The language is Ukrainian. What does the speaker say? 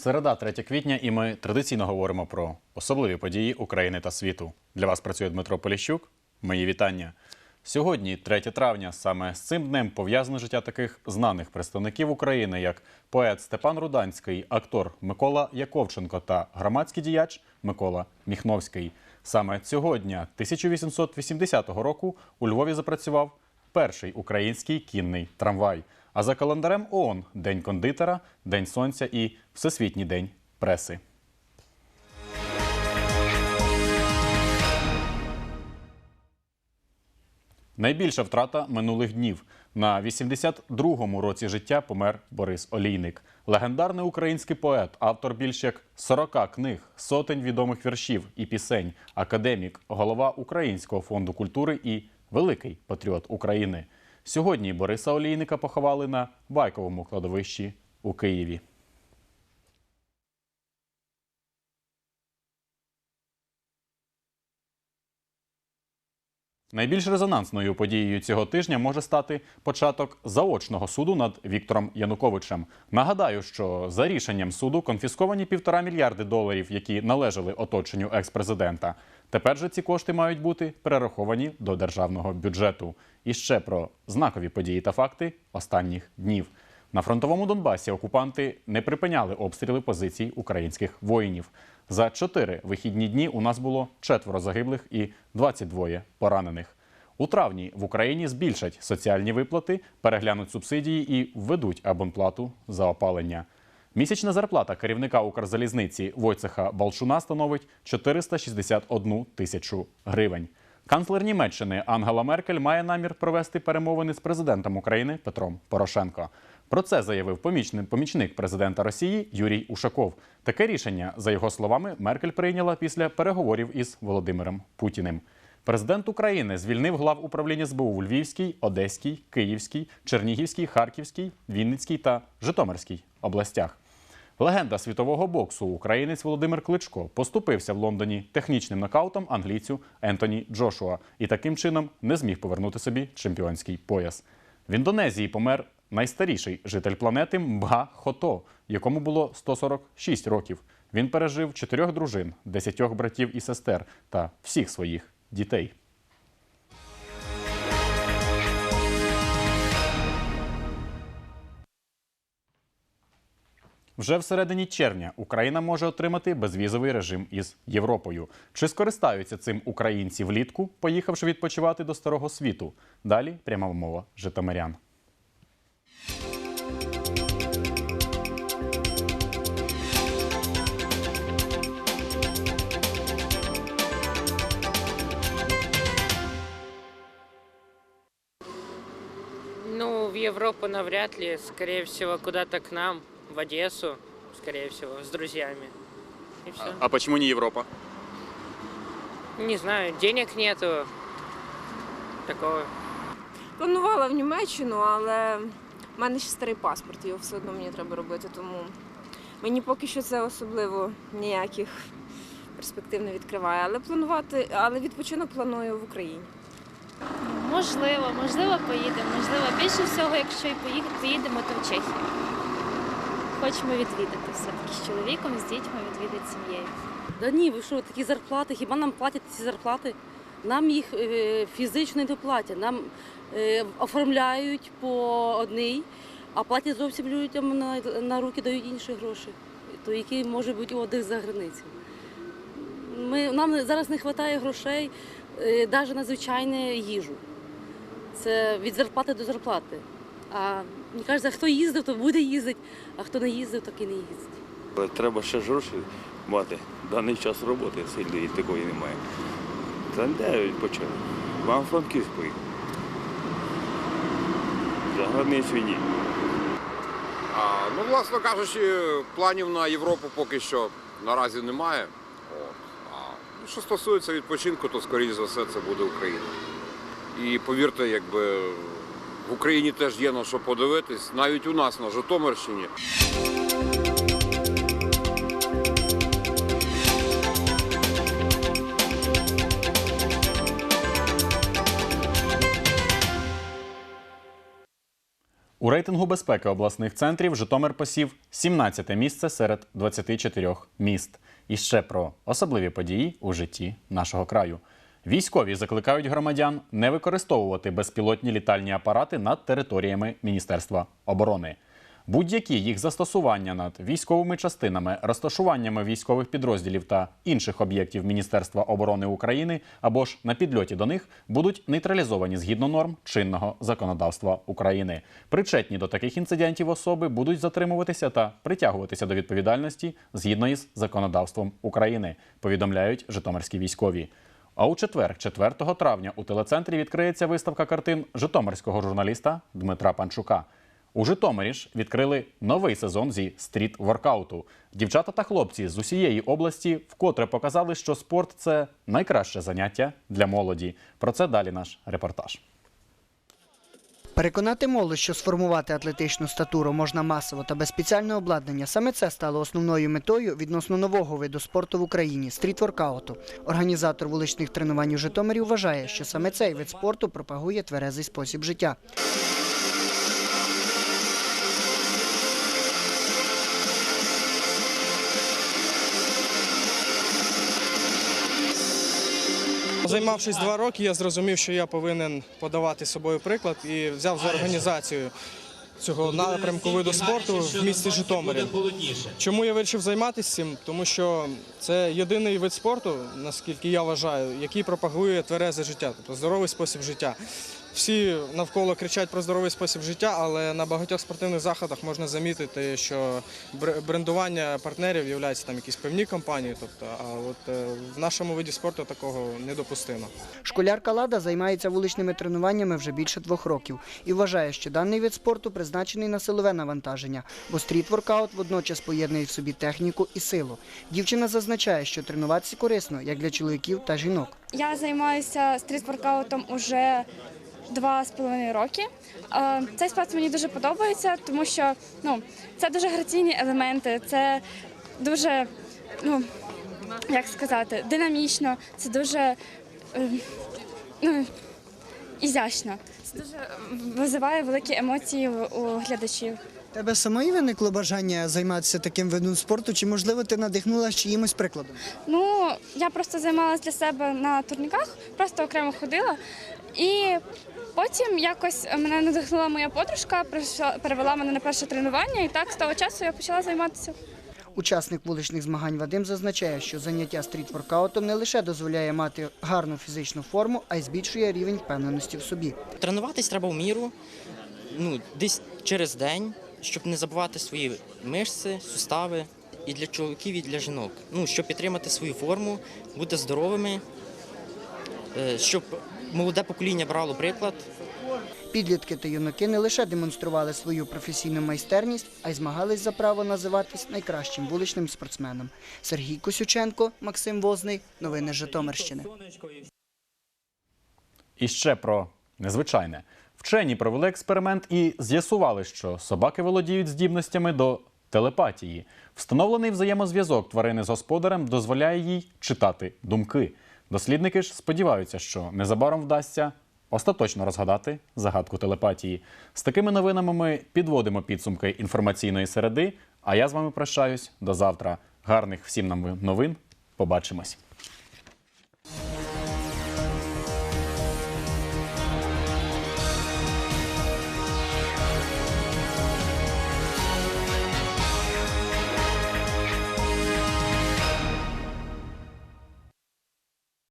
Середа, 3 квітня, і ми традиційно говоримо про особливі події України та світу. Для вас працює Дмитро Поліщук. Мої вітання. Сьогодні, 3 травня, саме з цим днем пов'язане життя таких знаних представників України, як поет Степан Руданський, актор Микола Яковченко та громадський діяч Микола Міхновський. Саме цього дня, 1880 року, у Львові запрацював перший український кінний трамвай. А за календарем ООН – День кондитера, День сонця і Всесвітній день преси. Найбільша втрата минулих днів. На 82-му році життя помер Борис Олійник. Легендарний український поет, автор більш як 40 книг, сотень відомих віршів і пісень, академік, голова Українського фонду культури і великий патріот України. Сьогодні Бориса Олійника поховали на Байковому кладовищі у Києві. Найбільш резонансною подією цього тижня може стати початок заочного суду над Віктором Януковичем. Нагадаю, що за рішенням суду конфісковані півтора мільярди доларів, які належали оточенню екс-президента. Тепер же ці кошти мають бути перераховані до державного бюджету. І ще про знакові події та факти останніх днів. На фронтовому Донбасі окупанти не припиняли обстріли позицій українських воїнів. За чотири вихідні дні у нас було четверо загиблих і 22 поранених. У травні в Україні збільшать соціальні виплати, переглянуть субсидії і введуть абонплату за опалення. Місячна зарплата керівника Укрзалізниці Войцеха Балшуна становить 461 тисячу гривень. Канцлер Німеччини Ангела Меркель має намір провести перемовини з президентом України Петром Порошенко. Про це заявив помічник, президента Росії Юрій Ушаков. Таке рішення, за його словами, Меркель прийняла після переговорів із Володимиром Путіним. Президент України звільнив глав управління СБУ у Львівській, Одеській, Київській, Чернігівській, Харківській, Вінницькій та Житомирській областях. Легенда світового боксу українець Володимир Кличко поступився в Лондоні технічним нокаутом англійцю Ентоні Джошуа і таким чином не зміг повернути собі чемпіонський пояс. В Індонезії помер найстаріший житель планети Мбга Хото, якому було 146 років. Він пережив чотирьох дружин, десятьох братів і сестер та всіх своїх дітей. Вже всередині червня Україна може отримати безвізовий режим із Європою. Чи скористаються цим українці влітку, поїхавши відпочивати до старого світу? Далі пряма мова Житомирян. Ну, в Европу навряд ли. Скорее всего, куда-то к нам, в Одессу, скорее всего, с друзьями. И все. А почему не Європа? Не знаю, денег нету. Такого. Планувала в Німеччину, але в мене ще старий паспорт, його все одно мені треба робити, тому мені поки що це особливо ніяких перспектив не відкриває. Але планувати, але відпочинок планую в Україні. Можливо, можливо, поїдемо. Можливо, більше всього, якщо і поїдемо, то в Чехію. Хочемо відвідати все-таки з чоловіком, з дітьми, відвідати сім'єю. Да ні, ви що, такі зарплати, хіба нам платять ці зарплати? Нам їх е, фізично не доплатять. Нам е, оформляють по одній, а платять зовсім людям на, на руки дають інші гроші, то який може бути отдих за границею. Ми, нам зараз не вистачає грошей навіть на звичайну їжу. Це від зарплати до зарплати. А мені кажеться, хто їздив, то буде їздити, а хто не їздив, так і не їздить. Треба ще ж гроші мати. Даний час роботи сильної такої немає. Та де відпочинок? Вам Франківськ поїхав. За границю ні. А, ну, власно кажучи, планів на Європу поки що наразі немає. От. А, ну, що стосується відпочинку, то скоріш за все це буде Україна. І повірте, якби в Україні теж є на що подивитись, навіть у нас на Житомирщині. У рейтингу безпеки обласних центрів Житомир посів 17 місце серед 24 міст. І ще про особливі події у житті нашого краю. Військові закликають громадян не використовувати безпілотні літальні апарати над територіями Міністерства оборони. Будь-які їх застосування над військовими частинами, розташуваннями військових підрозділів та інших об'єктів Міністерства оборони України або ж на підльоті до них будуть нейтралізовані згідно норм чинного законодавства України. Причетні до таких інцидентів особи будуть затримуватися та притягуватися до відповідальності згідно із законодавством України. Повідомляють житомирські військові. А у четвер, 4 травня, у телецентрі відкриється виставка картин житомирського журналіста Дмитра Панчука. У Житомирі ж відкрили новий сезон зі стріт-воркауту. Дівчата та хлопці з усієї області вкотре показали, що спорт це найкраще заняття для молоді. Про це далі наш репортаж. Переконати молодь, що сформувати атлетичну статуру можна масово та без спеціального обладнання. Саме це стало основною метою відносно нового виду спорту в Україні стріт-воркауту. Організатор вуличних тренувань у Житомирі вважає, що саме цей вид спорту пропагує тверезий спосіб життя. Займавшись два роки, я зрозумів, що я повинен подавати собою приклад і взяв за організацію цього напрямку виду спорту в місті Житомирі. Чому я вирішив займатися цим? Тому що це єдиний вид спорту, наскільки я вважаю, який пропагує тверезе життя, тобто здоровий спосіб життя. Всі навколо кричать про здоровий спосіб життя, але на багатьох спортивних заходах можна замітити, що бр- брендування партнерів є там якісь певні компанії. Тобто, а от е, в нашому виді спорту такого недопустимо. Школярка Лада займається вуличними тренуваннями вже більше двох років і вважає, що даний вид спорту призначений на силове навантаження, бо стріт-воркаут водночас поєднує в собі техніку і силу. Дівчина зазначає, що тренуватися корисно як для чоловіків та жінок. Я займаюся стріт-воркаутом уже два з половиною роки. Е, Цей спорт мені дуже подобається, тому що ну, це дуже граційні елементи, це дуже, ну, як сказати, динамічно, це дуже е, ну, ізящно. Це дуже визиває великі емоції у у глядачів. Тебе самої виникло бажання займатися таким видом спорту, чи можливо ти надихнулася чиїмось прикладом? Ну, я просто займалася для себе на турніках, просто окремо ходила. І потім якось мене надихнула моя подружка, прийшла- перевела мене на перше тренування, і так з того часу я почала займатися. Учасник вуличних змагань Вадим зазначає, що заняття стріт-воркаутом не лише дозволяє мати гарну фізичну форму, а й збільшує рівень впевненості в собі. Тренуватись треба в міру, ну, десь через день, щоб не забувати свої мишці, сустави і для чоловіків, і для жінок. Ну, щоб підтримати свою форму, бути здоровими, е, щоб молоде покоління брало приклад. Підлітки та юнаки не лише демонстрували свою професійну майстерність, а й змагались за право називатись найкращим вуличним спортсменом. Сергій Косюченко, Максим Возний. Новини Житомирщини. І ще про незвичайне. Вчені провели експеримент і з'ясували, що собаки володіють здібностями до телепатії. Встановлений взаємозв'язок тварини з господарем дозволяє їй читати думки. Дослідники ж сподіваються, що незабаром вдасться остаточно розгадати загадку телепатії. З такими новинами ми підводимо підсумки інформаційної середи. А я з вами прощаюсь до завтра. Гарних всім нам новин. Побачимось.